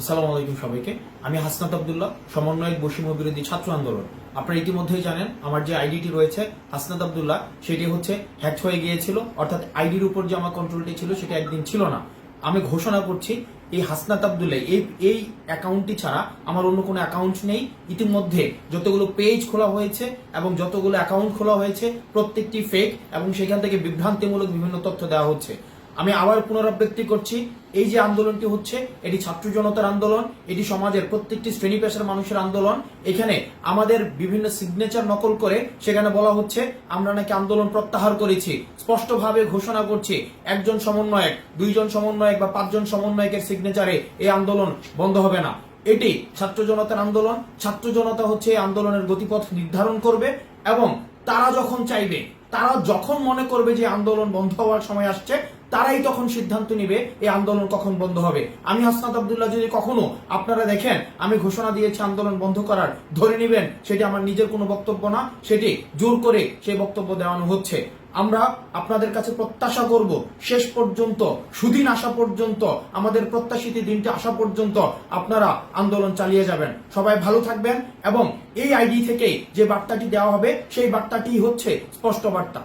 আসসালামু আলাইকুম সবাইকে। আমি হাসনাত আবদুল্লাহ, সমন্বয়ক বৈষম্য বিরোধী ছাত্র আন্দোলন। আপনারা ইতিমধ্যেই জানেন, আমার যে আইডিটি রয়েছে হাসনাত আবদুল্লাহ, সেটি হচ্ছে হ্যাক হয়ে গিয়েছিল, অর্থাৎ আইডির উপর যে আমার কন্ট্রোলটি ছিল, সেটা একদিন ছিল না। আমি ঘোষণা করছি, এই হাসনাত আবদুল্লাহ, এই এই অ্যাকাউন্টটি ছাড়া আমার অন্য কোনো অ্যাকাউন্ট নেই। ইতিমধ্যে যতগুলো পেজ খোলা হয়েছে এবং যতগুলো অ্যাকাউন্ট খোলা হয়েছে, প্রত্যেকটি ফেক এবং সেখান থেকে বিভ্রান্তিমূলক বিভিন্ন তথ্য দেওয়া হচ্ছে। আমি আবার পুনরাবৃত্তি করছি। এই যে আন্দোলনটি হচ্ছে, এটি ছাত্র জনতার আন্দোলন, এটি সমাজের প্রত্যেকটি শ্রেণি পেশার মানুষের আন্দোলন। এখানে আমাদের বিভিন্ন সিগনেচার নকল করে সেখানে বলা হচ্ছে, আমরা নাকি আন্দোলন প্রত্যাহার করেছি। স্পষ্টভাবে ঘোষণা করছি, একজন সমন্বয়ক, দুইজন সমন্বয়ক বা পাঁচজন সমন্বয়কের সিগনেচারে এই আন্দোলন বন্ধ হবে না। এটি ছাত্র জনতার আন্দোলন, ছাত্র জনতা হচ্ছে এই আন্দোলনের গতিপথ নির্ধারণ করবে এবং তারা যখন চাইবে, তারা যখন মনে করবে যে আন্দোলন বন্ধ হওয়ার সময় আসছে তারাই তখন সিদ্ধান্ত নিবে এই আন্দোলন কখন বন্ধ হবে। আমি হাসনাত আবদুল্লাহ যদি কখনো, আপনারা দেখেন, আমি ঘোষণা দিয়েছি আন্দোলন বন্ধ করার, ধরে নেবেন, সেটি আমার নিজের কোনো বক্তব্য না, সেটি জোর করে সেই বক্তব্য দেওয়ানো হচ্ছে। আমরা আপনাদের কাছে প্রত্যাশা করব, শেষ পর্যন্ত, সুদিন আসা পর্যন্ত, আমাদের প্রত্যাশিত দিনটি আসা পর্যন্ত আপনারা আন্দোলন চালিয়ে যাবেন। সবাই ভালো থাকবেন এবং এই আইডি থেকেই যে বার্তাটি দেওয়া হবে, সেই বার্তাটি হচ্ছে স্পষ্ট বার্তা।